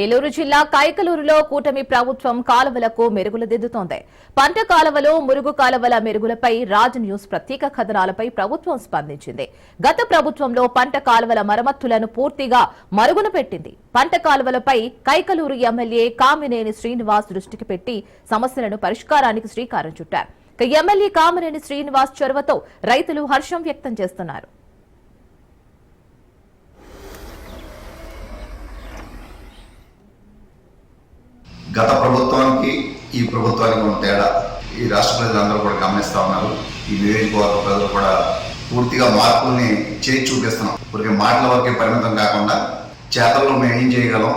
ఏలూరు జిల్లా కైకలూరులో కూటమి ప్రభుత్వం కాలువలకు మెరుగులు దిద్దుతోంది పంట కాలువలు మురుగు కాలువల మెరుగులపై రాజ్ న్యూస్ ప్రత్యేక కథనాలపై ప్రభుత్వం స్పందించింది. గత ప్రభుత్వంలో పంట కాలువల మరమ్మతులను పూర్తిగా మరుగున పెట్టింది. పంట కాలువలపై కైకలూరు ఎమ్మెల్యే కామినేని శ్రీనివాస్ దృష్టికి పెట్టి సమస్యలను పరిష్కారానికి శ్రీకారం చుట్టారు. ఎమ్మెల్యే కామినేని శ్రీనివాస్ చొరవతో రైతులు హర్షం వ్యక్తం చేస్తున్నారు. గత ప్రభుత్వానికి ఈ ప్రభుత్వానికి ఉన్న తేడా ఈ రాష్ట్ర ప్రజలందరూ కూడా గమనిస్తా ఉన్నారు. ఈ నియోజకవర్గ ప్రజలు కూడా పూర్తిగా మార్పుల్ని చేసి చూపిస్తున్నాం ఊరికే మాటల వరకే పరిమితం కాకుండా చేతల్లో మేము ఏం చేయగలం?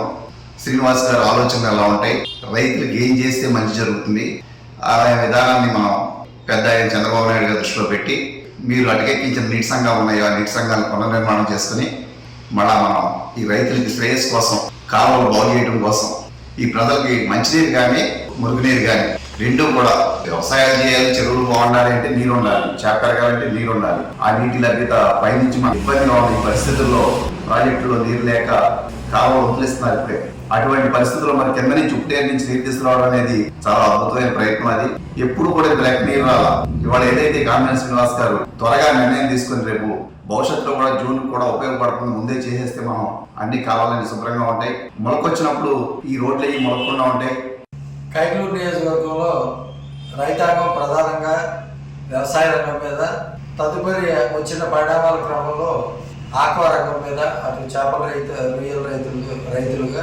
శ్రీనివాస్ గారి ఆలోచనలు ఎలా ఉంటాయి? రైతులకు ఏం చేస్తే మంచి జరుగుతుంది? ఆ విధానాన్ని మనం పెద్ద ఆయన చంద్రబాబు నాయుడు గారి దృష్టిలో పెట్టి మీరు అటకెక్కించిన నీటి సంఘాలు ఉన్నాయో? ఆ నీటి సంఘాలను పునర్నిర్మాణం చేసుకుని మళ్ళా మనం ఈ రైతులకి శ్రేయస్ కోసం కాలువలు బాగు చేయడం కోసం ఈ ప్రజలకి మంచినీరు కానీ మురుగునీరు కానీ రెండు కూడా వ్యవసాయాలు చేయాలి చెరువులు బాగుండాలి అంటే నీరు ఉండాలి చేప పెరగాలంటే నీరు ఉండాలి ఆ నీటి లభ్యత పైనుంచి మన ఇబ్బందిగా ఉన్న ఈ పరిస్థితుల్లో ప్రాజెక్టులో నీరు లేక కాలువలు వదిలిస్తున్నారు ఇప్పుడే. అటువంటి పరిస్థితుల్లో మన కింద నుంచి ఉప్పుటేరు నుంచి నీరు తీసుకురావడం అనేది చాలా అద్భుతమైన ప్రయత్నం అది. ఎప్పుడు కూడా బ్లాక్ నీరు రాలా. ఇవాళ ఏదైతే కామినేని శ్రీనివాస్ గారు త్వరగా నిర్ణయం తీసుకుని రేపు భవిష్యత్తులో కూడా జూన్ కూడా ఉపయోగపడుతుంది ముందే చేసేస్తే మనం అన్ని కావాలని శుభ్రంగా ఉంటాయి. మొలకొచ్చినప్పుడు ఈ రోడ్లు అయ్యి మొలకుండా ఉంటాయి. కైకలూరు నియోజకవర్గంలో రైతాంగం ప్రధానంగా వ్యవసాయ రంగం మీద తదుపరి వచ్చిన పరిణామాల క్రమంలో ఆక్వా రంగం మీద అటు చేపల రైతు రొయ్యల రైతులు రైతులుగా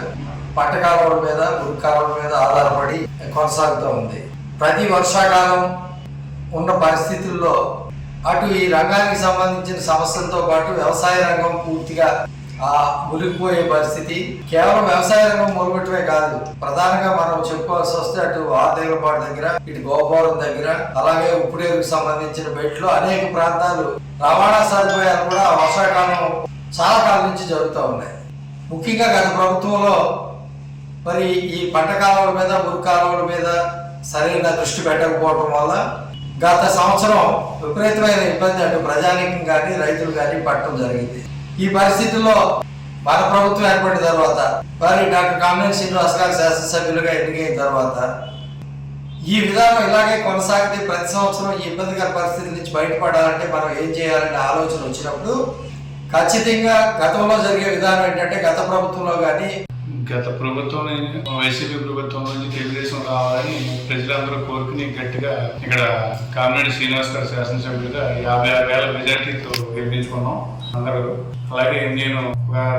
పంట కాలువల మీద ఉరుకు కాలువల మీద ఆధారపడి కొనసాగుతూ ఉంది. ప్రతి వర్షాకాలం ఉన్న పరిస్థితుల్లో అటు ఈ రంగానికి సంబంధించిన సమస్యలతో పాటు వ్యవసాయ రంగం పూర్తిగా ఆ మునిగిపోయే పరిస్థితి. కేవలం వ్యవసాయ రంగం మునగటమే కాదు ప్రధానంగా మనం చెప్పుకోవాల్సి వస్తే అటు ఆర్దేవులపాడు దగ్గర ఇటు గోపురం దగ్గర అలాగే ఉప్పుడేరుకు సంబంధించిన బెట్లు అనేక ప్రాంతాలు రవాణా సదుపాయాలు కూడా వర్షాకాలం చాలా కాలం నుంచి జరుగుతూ ఉన్నాయి. ముఖ్యంగా గత ప్రభుత్వంలో మరి ఈ పంట కాలువల మీద మురుగు కాలువల మీద సరైన దృష్టి పెట్టకపోవడం వల్ల గత సంవత్సరం విపరీతమైన ఇబ్బంది అటు ప్రజానీకం కానీ రైతులు కానీ పట్టడం జరిగింది. ఈ పరిస్థితుల్లో మన ప్రభుత్వం ఏర్పడిన తర్వాత మరి డాక్టర్ కామినేని శ్రీనివాస్ గారు శాసనసభ్యులుగా ఎన్నికైన తర్వాత ఈ విధానం ఇలాగే కొనసాగితే ప్రతి సంవత్సరం ఈ ఇబ్బందికర పరిస్థితి నుంచి బయటపడాలంటే మనం ఏం చేయాలనే ఆలోచన వచ్చినప్పుడు ఖచ్చితంగా గతంలో జరిగే విధానం ఏంటంటే గత ప్రభుత్వంలో కానీ గత ప్రభుత్వం వైసీపీ ప్రభుత్వం నుంచి తెలుగుదేశం రావాలని ప్రజలందరూ కోరుకుని గట్టిగా ఇక్కడ కామినేని శ్రీనివాస్ గారు శాసనసభ్యులుగా యాభై ఆరు వేల మెజార్టీతో గెలిపించుకున్నాం అందరూ. అలాగే నేను